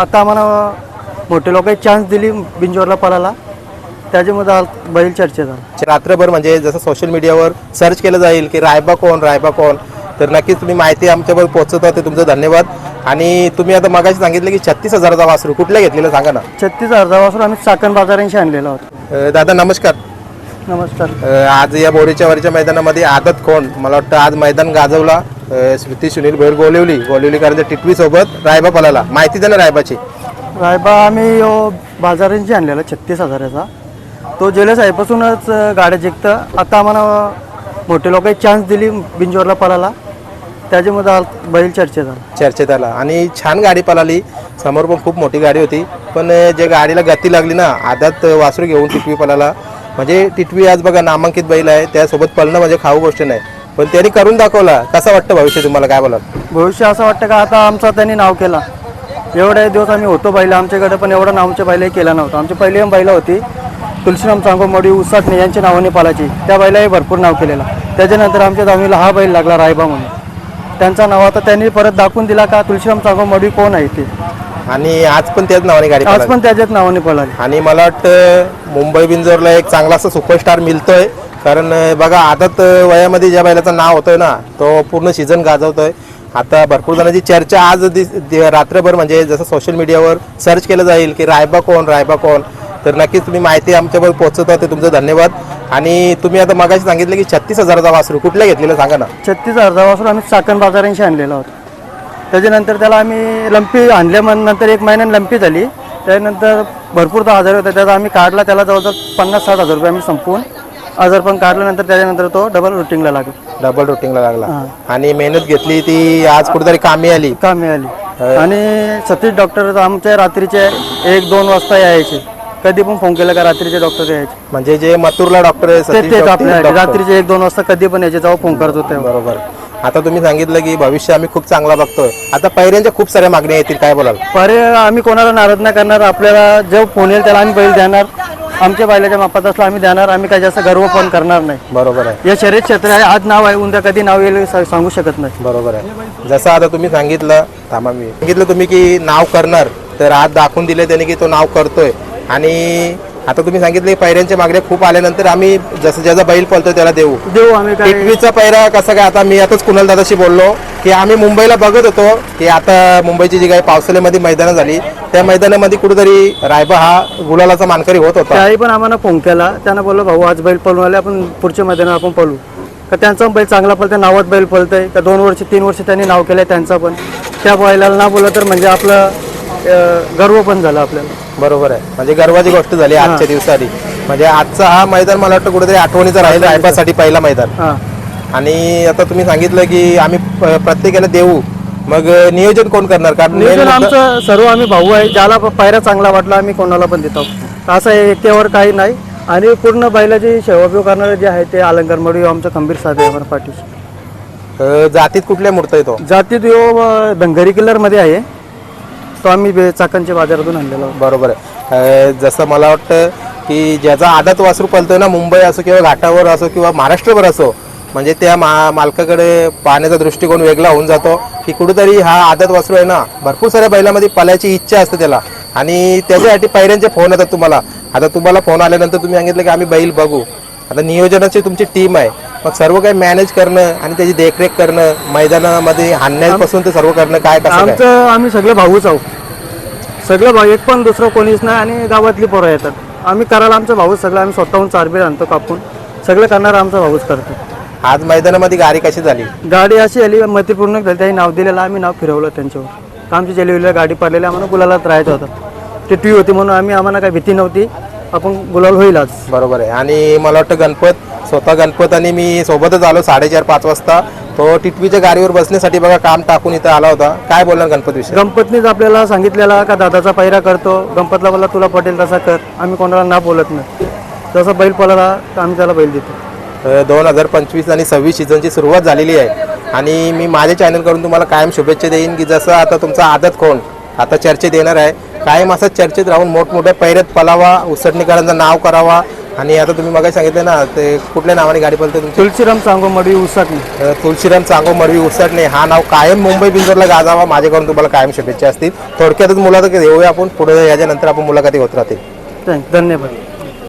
आता आम्हाला मोठे लोकांनी चान्स दिली बिंजोरला पळाला त्याच्यामध्ये बैल चर्चेत रात्रभर म्हणजे जसं सोशल मीडियावर सर्च केलं जाईल की रायबा कोण रायबा कोण तर नक्कीच तुम्ही माहिती आमच्यावर पोहोचवता ते तुमचं धन्यवाद. आणि तुम्ही आता मगाशी सांगितलं की छत्तीस हजाराचा वासरू कुठल्या घेतलेलं सांगा ना? छत्तीस हजारापासून आम्ही चाकण बाजारांशी आणलेला होता दादा नमस्कार. नमस्कार. आज या बोरीच्या वरच्या मैदानामध्ये आदत कोण? मला वाटतं आज मैदान गाजवला. स्मृती सुनील भैर गोलिवली गोलिवलीकरांच्या टिटवी सोबत रायबा पलाला माहिती द्या ना रायबाची. रायबा आम्ही यो बाजारांशी आणलेला छत्तीस हजाराचा. तो जेले साहेबपासूनच गाड्या जिंकतं. आता आम्हाला मोठे लोकांनी चान्स दिली बिंजोरला पळाला. त्याच्यामध्ये बैल चर्चेत आला. चर्चेत आला. आणि छान गाडी पळाली. समोर पण खूप मोठी गाडी होती. पण जे गाडीला गती लागली ना आदात वासरू घेऊन टिटवी पळाला. म्हणजे टिटवी आज बघा नामांकित बैल आहे. त्यासोबत पळणं म्हणजे खाऊ गोष्ट नाही. पण त्यांनी करून दाखवला. कसं वाटतं भविष्य तुम्हाला? काय बोला भविष्य असं वाटतं का? आता आमचा त्यांनी नाव केला. एवढे दिवस आम्ही होतो बैला आमच्याकडे पण एवढं नावच्या बैलाही केला नव्हता. आमची पहिली बैला होती. तुलसीराम चांगोमडी उसाटणे यांच्या नावाने पालाची त्या बैलाही भरपूर नाव केलेला. त्याच्यानंतर आमच्या दावणीला हा बैल लागला रायबा म्हणून. त्यांचा नाव आता त्यांनी परत दाखवून दिला का तुलसीराम चांगोमडी कोण आहे ते? आणि आज पण त्याच नावाने गाडी आज. पण त्याच्याच नावाने पळाली. आणि मला वाटतं मुंबई बिंजोरला एक चांगला असा सुपरस्टार मिळतोय. कारण बघा आता तर वयामध्ये ज्या बैलाचं नाव होतंय ना तो पूर्ण सीझन गाजवतोय. आता भरपूर जणांची चर्चा आज दिस- रात्रभर म्हणजे जसं सोशल मीडियावर सर्च केलं जाईल की रायबा कोण रायबा कोण तर नक्कीच तुम्ही माहिती आमच्यावर पोहोचवता ते तुमचं धन्यवाद. आणि तुम्ही आता मगाशी सांगितलं की छत्तीस हजाराचा वासरू कुठल्या घेतलेलं सांगा ना. छत्तीस हजारापासून आम्ही चाकण बाजारांशी आणलेला होता. त्याच्यानंतर त्याला आम्ही लंपी आणल्यानंतर एक महिन्यानं लंपी झाली. त्यानंतर भरपूर तो आजार होता त्याचा आम्ही काढला त्याला जवळजवळ पन्नास साठ हजार रुपये आम्ही संपवून आजार पण काढल्यानंतर त्याच्यानंतर तो डबल रुटीनला लागला. डबल रुटीनला लागला. आणि मेहनत घेतली ती आज कुठेतरी कामी आली. का मिळाली आणि सतीश डॉक्टर आमच्या रात्रीचे एक दोन वाजता यायचे. कधी पण फोन केला का रात्रीचे डॉक्टर यायचे. म्हणजे जे मथुरला डॉक्टर आहे ते सतीश तेच डॉक्टर- आपल्या डॉक्टर. रात्रीचे एक दोन वाजता कधी पण यायचे जेव्हा फोन करत होते बरोबर. आता तुम्ही सांगितलं की भविष्य आम्ही खूप चांगला बघतोय. आता पैऱ्यांच्या खूप साऱ्या मागण्या येतील काय बोलाल? परे आम्ही कोणाला नाराज नाही करणार. आपल्याला जो फोन येईल त्याला आम्ही बैल देणार. आमच्या बैलाच्या मापात असला आम्ही देणार आम्ही काही जास्त गर्व पण करणार नाही. बरोबर आहे. या शर्यत क्षेत्र आहे आज नाव आहे उद्या कधी नाव येईल सा- सांगू शकत नाही. बरोबर आहे. जसं आता तुम्ही सांगितलं थांबा मी. सांगितलं तुम्ही की नाव करणार तर आज दाखवून दिले त्याने की तो नाव करतोय. आणि आता तुम्ही सांगितलं पैऱ्यांच्या मागण्या खूप आल्यानंतर आम्ही जसं ज्याचा बैल पळतोय त्याला देऊ. देऊ आम्ही काय. टिटवीचा पैरा कसा काय? आता मी आताच कुणाल दादाशी बोललो की आम्ही मुंबईला बघत होतो की आता मुंबईची जी काही पावसाळ्यामध्ये मैदानं झाली त्या मैदानामध्ये कुठेतरी रायबा हा गुलालाचा मानकरी होत होता. त्याही पण आम्हाला फोन केला. त्यांना बोललो भाऊ आज बैल पळून आले आपण पुढच्या मैदानात आपण पळू. का त्यांचा पण बैल चांगला पळतोय नावात बैल पळतोय. का दोन वर्ष तीन वर्ष त्यांनी नाव केलंय त्यांचा पण. त्या बैलाला ना बोललं तर म्हणजे आपलं गर्व पण झाला आपल्याला. बरोबर आहे. म्हणजे गर्वाची गोष्ट झाली आजच्या दिवसासाठी म्हणजे आजचा हा मैदान मला वाटतं कुठेतरी आठवणीचा राहील रायबासाठी पहिला मैदान. हां. आणि आता तुम्ही सांगितलं की आम्ही प- प्रत्येकाला देऊ. मग नियोजन कोण करणार? कारण main नियोजन मुद्दा- आमचं सर्व आम्ही भाऊ आहे. ज्याला प- पायरा चांगला वाटला आम्ही कोणाला पण देतो. असं आहे एकट्यावर काही नाही. आणि पूर्ण बैलाची सेवा करणारे जे आहे ते अलंकार मडू आमचं खंबीर साथ आहे आम्हाला पाठीशी. अं, जातीत कुठल्या मूर्त येतो जातीत यो अं, धनगरी किल्लरमध्ये आहे. तो आम्ही बे- चाकणच्या बाजारातून आणलेला. बरोबर आहे. जसं मला वाटतं की ज्याचा आदत वासरू पलतोय ना मुंबई असो किंवा घाटावर असो किंवा महाराष्ट्रभर असो म्हणजे त्या मा मालकाकडे पाहण्याचा दृष्टिकोन वेगळा होऊन जातो की कुठेतरी हा आदत वासरू आहे ना भरपूर साऱ्या बैलामध्ये पलायची इच्छा असते त्याला. आणि त्याच्यासाठी पहिल्यांचे फोन येतात तुम्हाला. आता तुम्हाला फोन आल्यानंतर तुम्ही सांगितलं की आम्ही बैल बघू. आता नियोजनाची तुमची टीम आहे. मग सर्व काही मॅनेज करणं आणि त्याची देखरेख करणं मैदानामध्ये हाणण्यापासून ते सर्व करणं काय कसं काय? आमचं आम्ही सगळे भाऊच आहोत. सगळं भाऊ एक पण दुसरं कोणीच नाही आणि गावातली पोरं येतात. आम्ही करायला आमचं भाऊच सगळं आम्ही स्वतःहून चारबीर आणतो कापून. सगळं करणार आमचा भाऊच करतो आज मैदानामध्ये गाडी कशी झाली? गाडी अशी आली मतीपूर्ण झाली त्यांनी नाव दिलेलं आम्ही नाव फिरवलं त्यांच्यावर. तर आमची जेलवीला गाडी पडलेली आम्हाला गुलालात राहायचं होतं. ती टी होती म्हणून आम्ही आम्हाला काही भीती नव्हती. आपण गुलाल होईल आज. बरोबर आहे. आणि मला वाटतं गणपत स्वतः गणपत आणि मी सोबतच आलो साडेचार पाच वाजता. तो टिटवीच्या गाडीवर बसण्यासाठी बघा काम टाकून इथं आला होता. काय बोलणार गणपत विषय? दोन आपल्याला सांगितलेला का दादाचा पैरा करतो गणपतला बोला तुला पटेल तसा कर. आम्ही कोणाला ना बोलत नाही. जसा बैल पळाला तर आम्ही त्याला बैल देतो. दोन हजार पंचवीस आणि सव्वीस सीझनची सुरुवात झालेली आहे. आणि मी माझ्या चॅनलकडून तुम्हाला कायम शुभेच्छा देईन की जसं आता तुमचा आदत कोण आता चर्चेत येणार आहे. कायम असं चर्चेत राहून मोठमोठ्या पैऱ्यात पलावा उसटणीकरांचं नाव करावा आणि आता तुम्ही मग सांगितलं ना ते कुठल्या नावाने गाडी पळते तुमची? तुळशीराम सांगो मडी उसाटणी अ, तुळशीराम चांगो मरवी उसटणे हा नाव कायम मुंबई बिंदरला गाजावा. माझ्याकडून तुम्हाला कायम शुभेच्छा असतील. थोडक्यातच मुलाखत घेऊया आपण. पुढे याच्यानंतर आपण मुलाखती होत राहतील. थँक धन्यवाद.